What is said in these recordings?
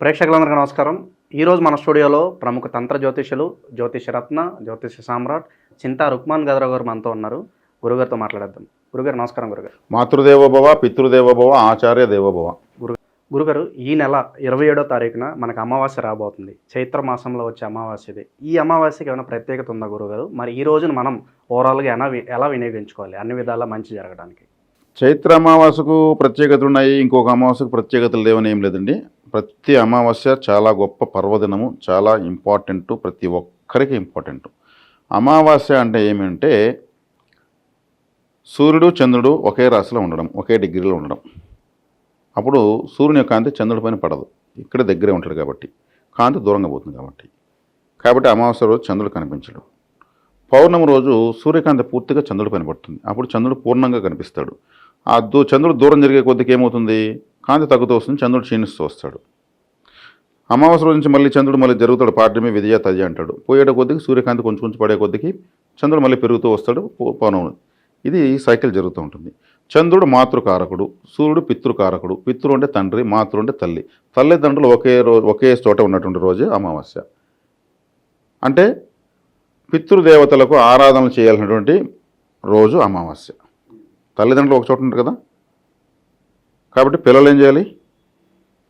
ప్రేక్షకులందరికీ నమస్కారం. ఈరోజు మన స్టూడియోలో ప్రముఖ తంత్ర జ్యోతిషులు జ్యోతిష రత్న జ్యోతిష సామ్రాట్ చింతా రుక్మాన్ గదరావు గారు మనతో ఉన్నారు. గురుగారితో మాట్లాడేద్దాం. గురుగారు నమస్కారం గురుగారు. మాతృదేవోభవ పితృదేవోభవ ఆచార్య దేవోభవ. గురుగారు ఈ నెల ఇరవై ఏడో తారీఖున మనకు అమావాస్య రాబోతుంది. చైత్ర మాసంలో వచ్చే అమావాస్య ఇది ఈ అమావాస్యకి ఏమైనా ప్రత్యేకత ఉందా గురుగారు? మరి ఈ రోజున మనం ఓవరాల్గా ఎలా ఎలా వినియోగించుకోవాలి? అన్ని విధాలా మంచి జరగడానికి. చైత్ర అమావాస్యకు ప్రత్యేకతలు ఉన్నాయి. ఇంకొక అమావాస్యకు ప్రత్యేకతలు లేవని ఏం లేదండి. ప్రతి అమావాస్య చాలా గొప్ప పర్వదినము చాలా ఇంపార్టెంట్ ప్రతి ఒక్కరికి ఇంపార్టెంట్. అమావాస్య అంటే ఏమంటే సూర్యుడు చంద్రుడు ఒకే రాశిలో ఉండడం ఒకే డిగ్రీలో ఉండడం. అప్పుడు సూర్యుని యొక్క కాంతి చంద్రుడి పైన పడదు. ఇక్కడ దగ్గరే ఉంటాడు కాబట్టి. కాంతి దూరంగా పోతుంది కాబట్టి. కాబట్టి అమావాస్య రోజు చంద్రుడు కనిపించడు. పౌర్ణమి రోజు సూర్యకాంతి పూర్తిగా చంద్రుడి పైన పడుతుంది. అప్పుడు చంద్రుడు పూర్ణంగా కనిపిస్తాడు. ఆ దూ చంద్రుడు దూరం జరిగే కొద్దికి ఏమవుతుంది? కాంతి తగ్గుతూ వస్తుంది చంద్రుడు క్షీణిస్తూ వస్తాడు. అమావాస్య రోజు నుంచి మళ్ళీ చంద్రుడు మళ్ళీ జరుగుతాడు పాడ్యమి విజయ తజ అంటాడు. పోయేట కొద్దికి సూర్యకాంతి కొంచెం కొంచెం పడే కొద్దికి చంద్రుడు మళ్ళీ పెరుగుతూ వస్తాడు పౌ- ఇది సైకిల్ జరుగుతూ ఉంటుంది. చంద్రుడు మాతృకారకుడు సూర్యుడు పితృకారకుడు. పితృ అంటే తండ్రి మాతృ అంటే తల్లి. తల్లిదండ్రులు ఒకే రోజు ఒకే చోట ఉన్నటువంటి రోజే అమావాస్య. అంటే పితృదేవతలకు ఆరాధన చేయాల్సినటువంటి రోజు అమావాస్య. తల్లిదండ్రులు ఒక చోట ఉంటారు కదా? కాబట్టి పిల్లలు ఏం చేయాలి?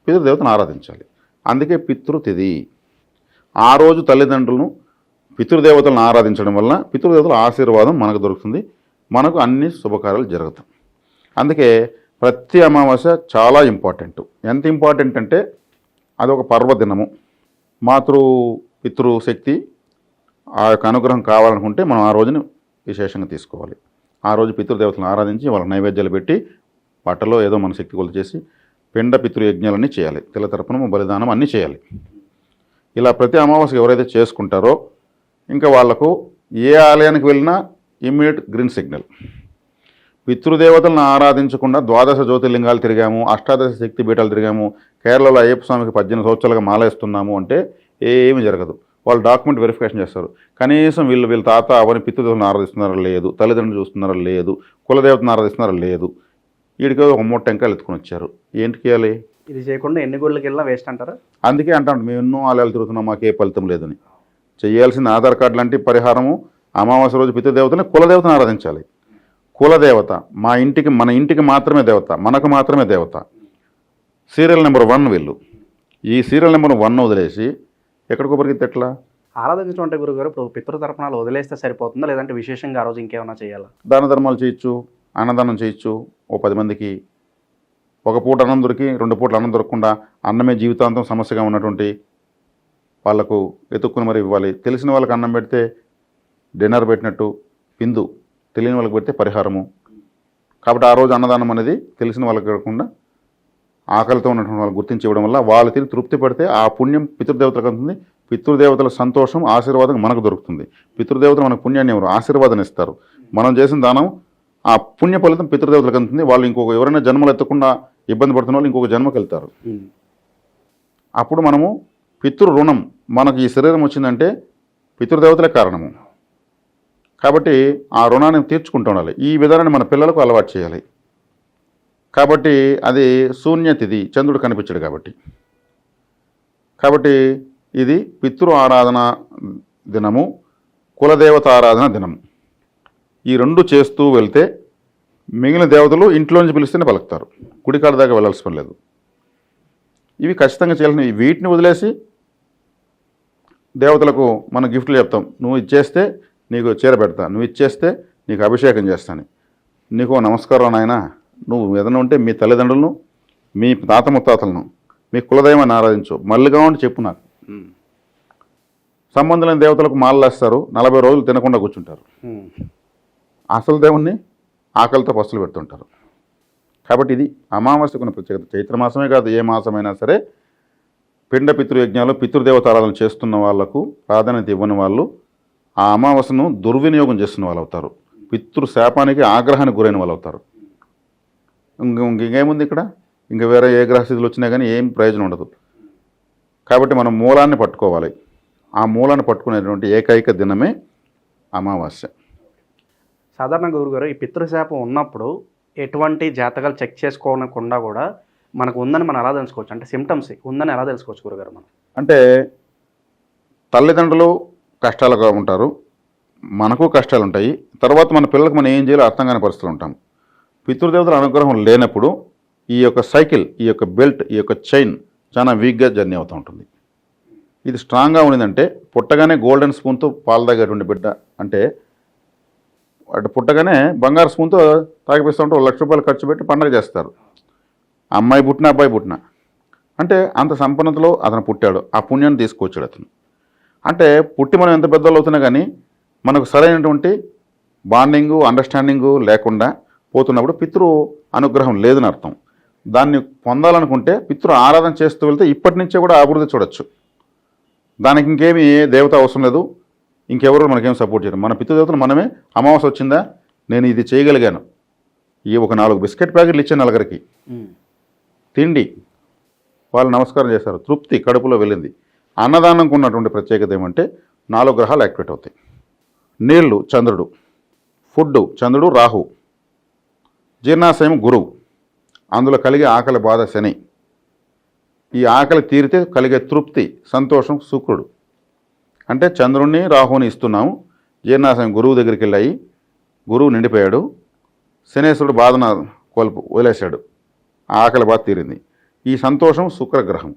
పితృదేవతను ఆరాధించాలి. అందుకే పితృతిథి. ఆ రోజు తల్లిదండ్రులను పితృదేవతలను ఆరాధించడం వల్ల పితృదేవతల ఆశీర్వాదం మనకు దొరుకుతుంది. మనకు అన్ని శుభకార్యాలు జరుగుతాయి. అందుకే ప్రతి అమావాస్య చాలా ఇంపార్టెంట్. ఎంత ఇంపార్టెంట్ అంటే అదొక పర్వదినము. మాతృ పితృ శక్తి ఆ యొక్క అనుగ్రహం కావాలనుకుంటే మనం ఆ రోజుని విశేషంగా తీసుకోవాలి. ఆ రోజు పితృదేవతలను ఆరాధించి వాళ్ళ నైవేద్యాలు పెట్టి వాటిలో ఏదో మన శక్తి కొలు చేసి పిండ పితృయజ్ఞాలన్నీ చేయాలి. తెల్ల తర్పణము బలిదానం అన్నీ చేయాలి. ఇలా ప్రతి అమావాస్య ఎవరైతే చేసుకుంటారో ఇంకా వాళ్ళకు ఏ ఆలయానికి వెళ్ళినా ఇమ్మీడియట్ గ్రీన్ సిగ్నల్. పితృదేవతలను ఆరాధించకుండా ద్వాదశ జ్యోతిర్లింగాలు తిరిగాము అష్టాదశ శక్తి పీఠాలు తిరిగాము కేరళలో అయ్యప్ప స్వామికి పద్దెనిమిది సంవత్సరాలుగా మాలేస్తున్నాము అంటే ఏమీ జరగదు. వాళ్ళు డాక్యుమెంట్ వెరిఫికేషన్ చేస్తారు. కనీసం వీళ్ళు వీళ్ళ తాత అవని పితృదేవతను ఆరాధిస్తున్నారా లేదు తల్లిదండ్రులు చూస్తున్నారా లేదు కులదేవతను ఆరాధిస్తున్నారా లేదు వీడికి ఒక మూడు టెంకాయలు ఎత్తుకొని వచ్చారు. ఏంటి చేయాలి ఇది చేయకుండా ఎన్ని గుళ్ళకి వెళ్ళినా వేస్ట్ అంటారా? అందుకే అంటాం మేము ఎన్నో ఆలయాలు తిరుగుతున్నాం మాకే ఫలితం లేదని. చేయాల్సిన ఆధార్ కార్డు లాంటి పరిహారము అమావాస్య రోజు పితృదేవతని కులదేవతను ఆరాధించాలి. కులదేవత మా ఇంటికి మన ఇంటికి మాత్రమే దేవత మనకు మాత్రమే దేవత. సీరియల్ నెంబర్ వన్ వీళ్ళు. ఈ సీరియల్ నెంబర్ వన్ వదిలేసి ఎక్కడికో పరిగెత్తి ఎట్లా ఆరాధించడం అంటే గురుగారు ఇప్పుడు పితృతర్పణాలు వదిలేస్తే సరిపోతుందా? లేదంటే విశేషంగా ఆ రోజు ఇంకేమైనా చేయాలా? దాన ధర్మాలు చేయొచ్చు. అన్నదానం చేయొచ్చు. ఓ పది మందికి ఒక పూట అన్నం దొరికి రెండు పూటలు అన్నం దొరకకుండా అన్నమే జీవితాంతం సమస్యగా ఉన్నటువంటి వాళ్ళకు వెతుక్కుని మరి ఇవ్వాలి. తెలిసిన వాళ్ళకి అన్నం పెడితే డిన్నర్ పెట్టినట్టు విందు. తెలియని వాళ్ళకి పెడితే పరిహారము. కాబట్టి ఆ రోజు అన్నదానం అనేది తెలిసిన వాళ్ళకి కాకుండా ఆకలితో ఉన్నటువంటి వాళ్ళు గుర్తించి ఇవ్వడం వల్ల వాళ్ళు తిరిగి తృప్తి పడితే ఆ పుణ్యం పితృదేవతలకు అందుతుంది. పితృదేవతల సంతోషం ఆశీర్వాదం మనకు దొరుకుతుంది. పితృదేవతలు మనకు పుణ్యాన్ని ఎవరు ఆశీర్వాదం ఇస్తారు. మనం చేసిన దానం ఆ పుణ్య ఫలితం పితృదేవతలకు అందుతుంది. వాళ్ళు ఇంకొక ఎవరైనా జన్మలు ఎత్తకుండా ఇబ్బంది పడుతున్న వాళ్ళు ఇంకొక జన్మకి వెళ్తారు. అప్పుడు మనము పితృ రుణం మనకు ఈ శరీరం వచ్చిందంటే పితృదేవతలే కారణము. కాబట్టి ఆ రుణాన్ని తీర్చుకుంటూ ఉండాలి. ఈ విధానాన్ని మన పిల్లలకు అలవాటు చేయాలి. కాబట్టి అది శూన్యతిథి చంద్రుడు కనిపించడు కాబట్టి. కాబట్టి ఇది పితృ ఆరాధన దినము కులదేవత ఆరాధన దినము. ఈ రెండు చేస్తూ వెళ్తే మిగిలిన దేవతలు ఇంట్లోంచి పిలిస్తేనే పలుకుతారు. గుడికాడ దాకా వెళ్ళాల్సి పని లేదు. ఇవి ఖచ్చితంగా చేయాల్సిన వీటిని వదిలేసి దేవతలకు మనం గిఫ్ట్లు చెప్తాం. నువ్వు ఇచ్చేస్తే నీకు చీర పెడతా. నువ్వు ఇచ్చేస్తే నీకు అభిషేకం చేస్తాను. నీకు నమస్కారం నాయన. నువ్వు ఏదైనా ఉంటే మీ తల్లిదండ్రులను మీ తాత ముత్తాతలను మీ కులదైవాన్ని ఆరాధించు. మళ్ళీగా ఉండి చెప్పు నాకు. సంబంధం లేని దేవతలకు మాలలేస్తారు నలభై రోజులు తినకుండా కూర్చుంటారు. అసలు దేవుణ్ణి ఆకలితో పస్తులు పెడుతుంటారు. కాబట్టి ఇది అమావాస్యకున్న ప్రత్యేకత. చైత్ర మాసమే కాదు ఏ మాసమైనా సరే పిండ పితృయజ్ఞాలు పితృదేవతారాధన చేస్తున్న వాళ్ళకు ప్రాధాన్యత ఇవ్వని వాళ్ళు ఆ అమావాస్యను దుర్వినియోగం చేస్తున్న వాళ్ళు అవుతారు పితృశాపానికి ఆగ్రహానికి గురైన వాళ్ళు అవుతారు ఇంక ఇంకేముంది ఇక్కడ? ఇంకా వేరే ఏ గ్రహస్థితులు వచ్చినా కానీ ఏం ప్రయోజనం ఉండదు. కాబట్టి మనం మూలాన్ని పట్టుకోవాలి. ఆ మూలాన్ని పట్టుకునేటువంటి ఏకైక దినమే అమావాస్య. సాధారణంగా గురుగారు ఈ పితృశాపం ఉన్నప్పుడు ఎటువంటి జాతకాలు చెక్ చేసుకోకుండా కూడా మనకు ఉందని మనం ఎలా తెలుసుకోవచ్చు? అంటే సిమ్టమ్స్ ఉందని ఎలా తెలుసుకోవచ్చు గురుగారు మనం? అంటే తల్లిదండ్రులు కష్టాలుగా ఉంటారు మనకు కష్టాలు ఉంటాయి తర్వాత మన పిల్లలకు మనం ఏం చేయాలో అర్థం కాని పరిస్థితులు ఉంటాం. పితృదేవతల అనుగ్రహం లేనప్పుడు ఈ యొక్క సైకిల్ ఈ యొక్క బెల్ట్ ఈ యొక్క చైన్ చాలా వీక్గా జర్నీ అవుతూ ఉంటుంది. ఇది స్ట్రాంగ్గా ఉండిందంటే పుట్టగానే గోల్డెన్ స్పూన్తో పాలు తాగేటువంటి బిడ్డ అంటే అటు పుట్టగానే బంగారు స్పూన్తో తాగిపిస్తూ ఉంటే ఒక లక్ష రూపాయలు ఖర్చు పెట్టి పండగ చేస్తారు. అమ్మాయి పుట్టిన అబ్బాయి పుట్టిన. అంటే అంత సంపన్నతలో అతను పుట్టాడు. ఆ పుణ్యాన్ని తీసుకొచ్చాడు అతను. అంటే పుట్టి మనం ఎంత పెద్దలు అవుతున్నా కానీ మనకు సరైనటువంటి బాండింగు అండర్స్టాండింగు లేకుండా పోతున్నప్పుడు పితృ అనుగ్రహం లేదని అర్థం. దాన్ని పొందాలనుకుంటే పితృ ఆరాధన చేస్తూ వెళ్తే ఇప్పటి నుంచే కూడా అభివృద్ధి చూడొచ్చు. దానికి ఇంకేమీ దేవత అవసరం లేదు. ఇంకెవరు మనకేం సపోర్ట్ చేయరు. మన పితృదేవతలు మనమే అమావాస్య వచ్చిందా? నేను ఇది చేయగలిగాను. ఈ ఒక నాలుగు బిస్కెట్ ప్యాకెట్లు ఇచ్చాను నలుగురికి. తిండి. వాళ్ళు నమస్కారం చేశారు. తృప్తి కడుపులో వెళ్ళింది. అన్నదానంకు ఉన్నటువంటి ప్రత్యేకత ఏమంటే నాలుగు గ్రహాలు యాక్టివేట్ అవుతాయి. నీళ్ళు చంద్రుడు. ఫుడ్ చంద్రుడు రాహు. జీర్ణాశయం గురువు. అందులో కలిగే ఆకలి బాధ శని. ఈ ఆకలి తీరితే కలిగే తృప్తి సంతోషం శుక్రుడు. అంటే చంద్రుణ్ణి రాహుని ఇస్తున్నాము. జీర్ణాశయం గురువు దగ్గరికి వెళ్ళాయి గురువు నిండిపోయాడు. శనేశ్వరుడు బాధన కోల్పు వదిలేశాడు. ఆకలి బాధ తీరింది. ఈ సంతోషం శుక్రగ్రహం.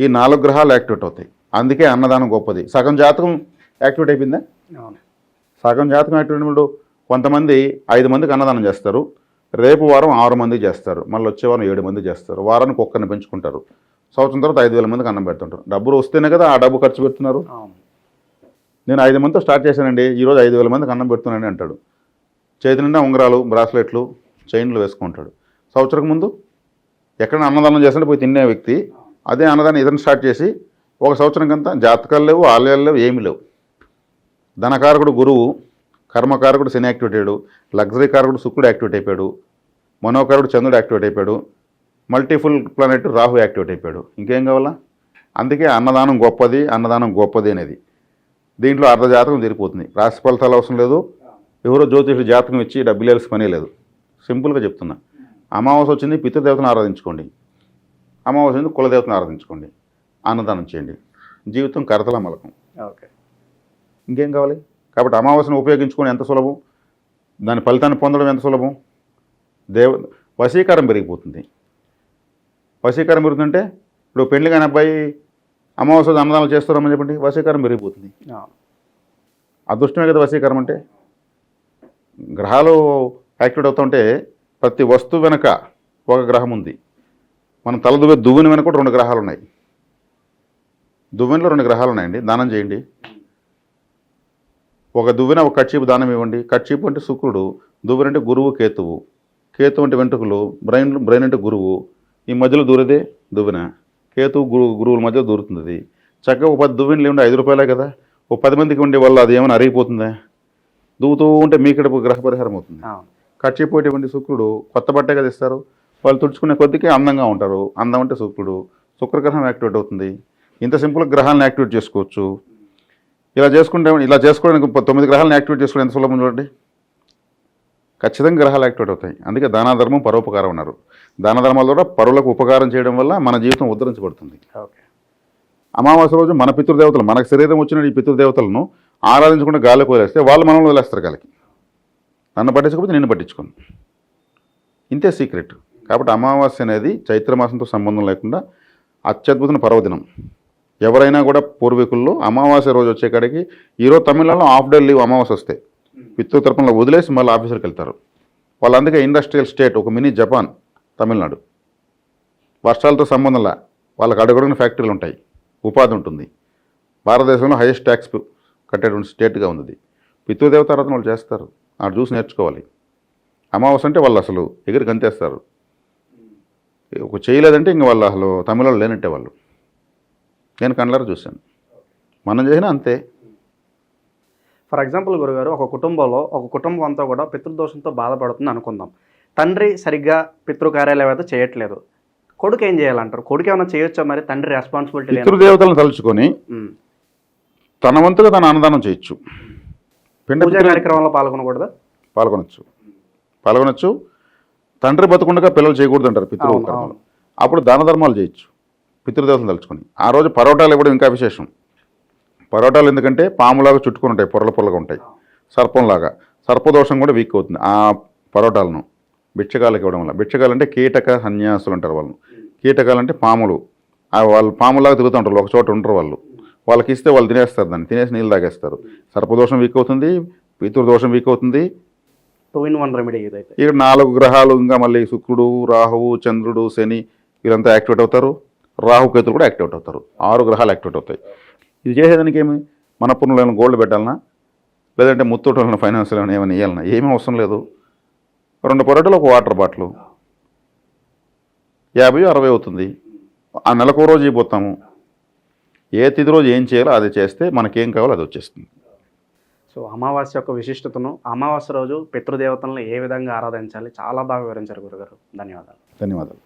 ఈ నాలుగు గ్రహాలు యాక్టివేట్ అవుతాయి. అందుకే అన్నదానం గొప్పది. సగం జాతకం యాక్టివేట్ అయిపోయిందా? సగం జాతకం యాక్టివేట్ అయినప్పుడు కొంతమంది ఐదు మందికి అన్నదానం చేస్తారు. రేపు వారం ఆరు మంది చేస్తారు. మళ్ళీ వచ్చే వారం ఏడు మంది చేస్తారు. వారానికి ఒక్కరిని పెంచుకుంటారు. సంవత్సరం తర్వాత ఐదు వేల మందికి అన్నం పెడుతుంటారు. డబ్బులు వస్తేనే కదా ఆ డబ్బు ఖర్చు పెడుతున్నారు. అవును. నేను ఐదు మందితో స్టార్ట్ చేశానండి. ఈరోజు ఐదు వేల మందికి అన్నం పెడుతున్నానని అంటాడు. చేతి నిండా ఉంగరాలు బ్రాస్లెట్లు చైన్లు వేసుకుంటాడు. సంవత్సరం ముందు ఎక్కడ అన్నదానం చేస్తుంటే పోయి తినే వ్యక్తి అదే అన్నదానం ఇతను స్టార్ట్ చేసి ఒక సంవత్సరం కంతా జాతకాలు లేవు ఆలయాలు లేవు ఏమీ లేవు. ధనకారకుడు గురువు కర్మకారకుడు శని యాక్టివేట్ అయ్యాడు లగ్జరీ కారకుడు శుక్రుడు యాక్టివేట్ అయిపోయాడు మనోకారుడు చంద్రుడు యాక్టివేట్ అయిపోయాడు మల్టీఫుల్ ప్లానెట్ రాహు యాక్టివేట్ అయిపోయాడు. ఇంకేం కావాలా? అందుకే అన్నదానం గొప్పది అన్నదానం గొప్పది అనేది. దీంట్లో అర్ధ జాతకం తీరిపోతుంది రాశి ఫలితాలు అవసరం లేదు. ఎవరో జ్యోతిషుడు జాతకం ఇచ్చి డబ్బులు వేయాల్సిన పని లేదు. సింపుల్గా చెప్తున్నా. అమావాస్య వచ్చింది పితృదేవతను ఆరాధించుకోండి. అమావాస్య వచ్చింది కులదేవతను ఆరాధించుకోండి. అన్నదానం చేయండి. జీవితం కరతల మలకం. ఓకే. ఇంకేం కావాలి? కాబట్టి అమావాస్యను ఉపయోగించుకోవడం ఎంత సులభం? దాని ఫలితాన్ని పొందడం ఎంత సులభం? దేవ వశీకారం పెరిగిపోతుంది. వశీకారం పెరుగుతుంటే ఇప్పుడు పెళ్ళి కాని అబ్బాయి అమావాస్య రోజు అన్నదానం చేస్తున్నామని చెప్పండి. వశీకారం పెరిగిపోతుంది. అదృష్టమే కదా వశీకరం అంటే. గ్రహాలు యాక్టివేట్ అవుతుంటే ప్రతి వస్తువు వెనక ఒక గ్రహం ఉంది. మనం తల దువ్వే దువ్వెన వెనక కూడా రెండు గ్రహాలు ఉన్నాయి. దువ్వెనలో రెండు గ్రహాలు ఉన్నాయండి. దానం చేయండి. ఒక దువ్వెన ఒక కట్చీపు దానం ఇవ్వండి. కట్చీపు అంటే శుక్రుడు దువ్వెన అంటే గురువు కేతువు. కేతు అంటే వెంట్రుకలు బ్రెయిన్ బ్రెయిన్ అంటే గురువు. ఈ మధ్యలో దూరేదే దువ్వెన. కేతువు గురువు గురువుల మధ్యలో దూరుతుంది. చక్కగా ఒక పది దువ్వెనలు ఉండే ఐదు రూపాయలే కదా? ఓ పది మందికి ఉండే వల్ల అది ఏమైనా అరిగిపోతుందా? దూవుతూ ఉంటే మీకడ గ్రహ పరిహారం అవుతుంది. కట్టిపోయేటువంటి శుక్రుడు కొత్త బట్టే కదా ఇస్తారు. వాళ్ళు తుడుచుకునే కొద్దికి అందంగా ఉంటారు. అందం అంటే శుక్రుడు. శుక్రగ్రహం యాక్టివేట్ అవుతుంది. ఇంత సింపుల్ గ్రహాలను యాక్టివేట్ చేసుకోవచ్చు. ఇలా చేసుకుంటే ఇలా చేసుకోవడానికి తొమ్మిది గ్రహాలను యాక్టివేట్ చేసుకోవడం ఎంత సులభం చూడండి. ఖచ్చితంగా గ్రహాలు యాక్టివేట్ అవుతాయి. అందుకే దాన ధర్మం పరోపకారం ఉన్నారు దాన ధర్మాల ద్వారా పరులకు ఉపకారం చేయడం వల్ల మన జీవితం ఉద్ధరించబడుతుంది. ఓకే. అమావాస్య రోజు మన పితృదేవతలు మనకు శరీరం వచ్చిన ఈ పితృదేవతలను ఆరాధించకుండా గాలికి వదిలేస్తే వాళ్ళు మనల్ని వదిలేస్తారు గాలికి. నన్ను పట్టించకపోతే నిన్ను పట్టించుకోను. ఇంతే సీక్రెట్. కాబట్టి అమావాస్య అనేది చైత్రమాసంతో సంబంధం లేకుండా అత్యద్భుతమైన పర్వదినం. ఎవరైనా కూడా పూర్వీకుల్లో అమావాస్య రోజు వచ్చే కాడికి ఈరోజు తమిళనాడులో హాఫ్ డే లీవ్ అమావాస్య వస్తే పితృ తరపున వదిలేసి మళ్ళీ ఆఫీసర్కి వెళ్తారు. వాళ్ళు అందుకే ఇండస్ట్రియల్ స్టేట్ ఒక మినీ జపాన్ తమిళనాడు. వర్షాలతో సంబంధంలా వాళ్ళకి అడుగడుగున ఫ్యాక్టరీలు ఉంటాయి. ఉపాధి ఉంటుంది. భారతదేశంలో హైయెస్ట్ ట్యాక్స్ కట్టేటువంటి స్టేట్గా ఉంది అది. పితృదేవతారాధన వాళ్ళు చేస్తారు. ఆడు చూసి నేర్చుకోవాలి. అమావాస్య అంటే వాళ్ళు అసలు ఎగిరి గంతేస్తారు. ఒక చేయలేదంటే ఇంక వాళ్ళు అసలు తమిళలో లేనట్టే వాళ్ళు. నేను కండ్లారా చూశాను. మనం చేసినా అంతే. ఫర్ ఎగ్జాంపుల్ గురుగారు ఒక కుటుంబంలో ఒక కుటుంబం అంతా కూడా పితృదోషంతో బాధపడుతుంది అనుకుందాం. తండ్రి సరిగ్గా పితృకార్యాలయం అయితే చేయట్లేదు. కొడుకు ఏం చేయాలంటారు? కొడుకు ఏమైనా చేయొచ్చా మరి? తండ్రి రెస్పాన్సిబిలిటీ పితృదేవతలను తలుచుకొని తన వంతుగా తన అన్నదానం చేయొచ్చు. పిండ పూజా కార్యక్రమంలో పాల్గొనకూడదా? పాల్గొనొచ్చు. పాల్గొనొచ్చు. తండ్రి బతుకుండగా పిల్లలు చేయకూడదు అంటారు పితృ. అప్పుడు దాన ధర్మాలు చేయొచ్చు. పితృదేవతలు తలుచుకొని. ఆ రోజు పరోటాలు ఇవ్వడం ఇంకా విశేషం. పరోటాలు ఎందుకంటే పాములాగా చుట్టుకొని ఉంటాయి పొరల పొరలుగా ఉంటాయి. సర్పంలాగా. సర్పదోషం కూడా వీక్ అవుతుంది. ఆ పరోటాలను బిచ్చగాళ్ళకి ఇవ్వడం వల్ల. బిచ్చగాలు అంటే కీటక సన్యాసులు అంటారు వాళ్ళు కీటకాలు అంటే పాములు వాళ్ళు పాములాగా తిరుగుతూ ఉంటారు ఒక చోట ఉంటారు వాళ్ళు. వాళ్ళకి ఇస్తే వాళ్ళు తినేస్తారు దాన్ని తినేసి నీళ్ళు తాగేస్తారు. సర్పదోషం వీక్ అవుతుంది పితృదోషం వీక్ అవుతుంది. ఇక్కడ నాలుగు గ్రహాలు ఇంకా మళ్ళీ శుక్రుడు రాహువు చంద్రుడు శని వీరంతా యాక్టివేట్ అవుతారు. రాహుకేతులు కూడా యాక్టివేట్ అవుతారు. ఆరు గ్రహాలు యాక్టివేట్ అవుతాయి. ఇది చేసేదానికి ఏమి మన పుణ్యులను గోల్డ్ పెట్టాలనా? లేదంటే ముత్తూటలను ఫైనాన్షియల్ ఏమైనా ఇవ్వాలన్నా ఏమీ అవసరం లేదు. రెండు పొరటలు ఒక వాటర్ బాటిల్. యాభై అరవై అవుతుంది. ఆ నెలకు రోజు అయిపోతాము ఏ తిథి రోజు ఏం చేయాలో అది చేస్తే మనకేం కావాలో అది వచ్చేస్తుంది. సో అమావాస్య యొక్క విశిష్టతను అమావాస్య రోజు పితృదేవతలను ఏ విధంగా ఆరాధించాలి? చాలా బాగా వివరించారు గురుగారు. ధన్యవాదాలు. ధన్యవాదాలు.